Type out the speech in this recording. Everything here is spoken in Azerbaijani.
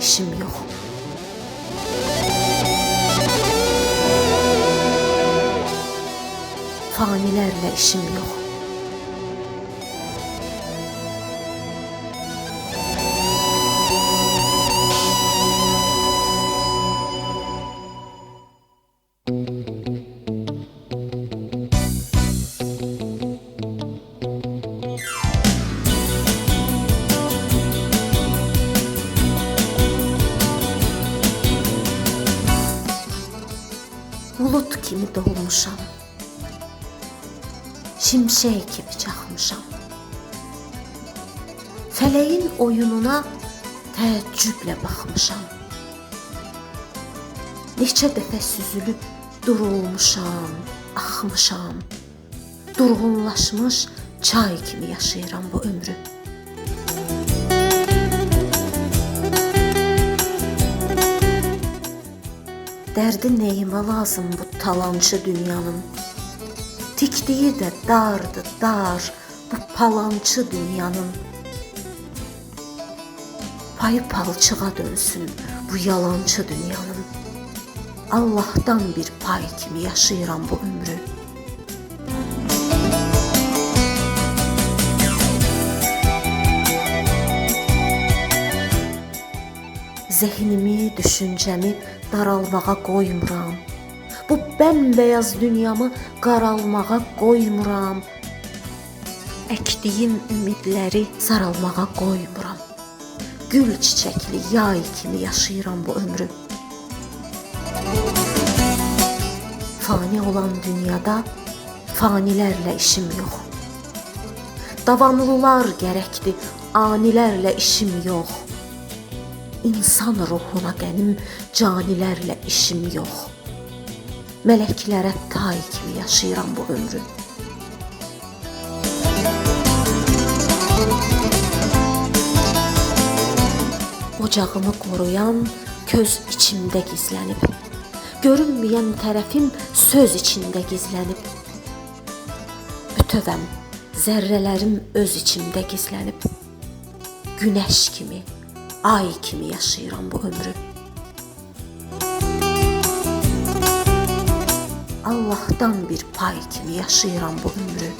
işim yok. Fanilerle işim yok. Bulut kimi dolmuşam. Şimşək kimi çaxmışam. Fələyin oyununa təəccüblə baxmışam. Neçə dəfə süzülüb durulmuşam, axmışam. Durğunlaşmış çay kimi yaşayıram bu ömrü. Dərdi neyimə lazım bu talançı dünyanın? Tikdiyi də dardı, dar bu palançı dünyanın. Payı palçığa dönsün bu yalançı dünyanın. Allah'tan bir pay kimi yaşayıram bu ömrü. Zehnimi, düşüncəmi daralmağa qoymuram. Bu bəmbəyaz dünyamı qaralmağa qoymuram. Əkdiyim ümidləri saralmağa qoymuram. Gül çiçəkli yay kimi yaşayıram bu ömrü. Fani olan dünyada fanilərlə işim yox. Davamlılar gərəkdir, anilərlə işim yox. İnsan ruhuna qənim canilərlə işim yox. Mələklərə tay kimi yaşayıram bu ömrü. Ocağımı qoruyan köz içimdə gizlənib. Görünməyən tərəfim söz içində gizlənib. Bütövəm, zərrələrim öz içimdə gizlənib. Günəş kimi, ay kimi yaşayıram bu ömrü. Allah'tan bir pay kimi yaşayıram bu ömrü.